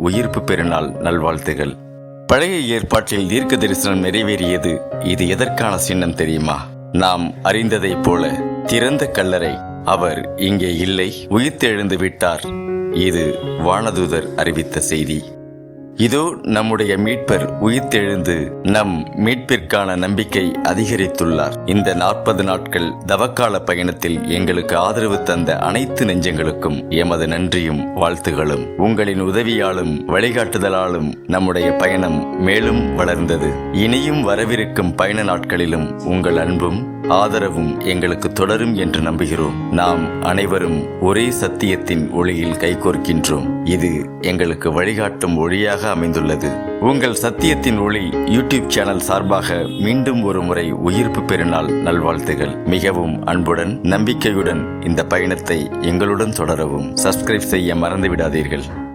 உயிர்ப்பு பெருநாள் நல்வாழ்த்துகள். பழைய ஏற்பாட்டில் தீர்க்க தரிசனம் நிறைவேறியது இது எதற்கான சின்னம் தெரியுமா? நாம் அறிந்ததைப் போல திறந்த கல்லறை அவர் இங்கே இல்லை உயிர்த்தெழுந்து விட்டார். இது வானதூதர் அறிவித்த செய்தி. இதோ நம்முடைய மீட்பர் உயிர்த்தெழுந்து நம் மீட்பிற்கான நம்பிக்கை அதிகரித்துள்ளார். இந்த நாற்பது நாட்கள் தவக்கால பயணத்தில் எங்களுக்கு ஆதரவு தந்த அனைத்து நெஞ்சங்களுக்கும் எமது நன்றியும் வாழ்த்துகளும். உங்களின் உதவியாலும் வழிகாட்டுதலாலும் நம்முடைய பயணம் மேலும் வளர்ந்தது. இனியும் வரவிருக்கும் பயண நாட்களிலும் உங்கள் அன்பும் ஆதரவும் எங்களுக்கு தொடரும் என்று நம்புகிறோம். நாம் அனைவரும் ஒரே சத்தியத்தின் ஒளியில் கைகோர்க்கின்றோம். இது எங்களுக்கு வழிகாட்டும் ஒளியாக அமைந்துள்ளது. உங்கள் சத்தியத்தின் ஒளி யூடியூப் சேனல் சார்பாக மீண்டும் ஒரு முறை உயிர்ப்பு பெருநாள் நல்வாழ்த்துகள். மிகவும் அன்புடன் நம்பிக்கையுடன் இந்த பயணத்தை எங்களுடன் தொடரவும். சப்ஸ்கிரைப் செய்ய மறந்து விடாதீர்கள்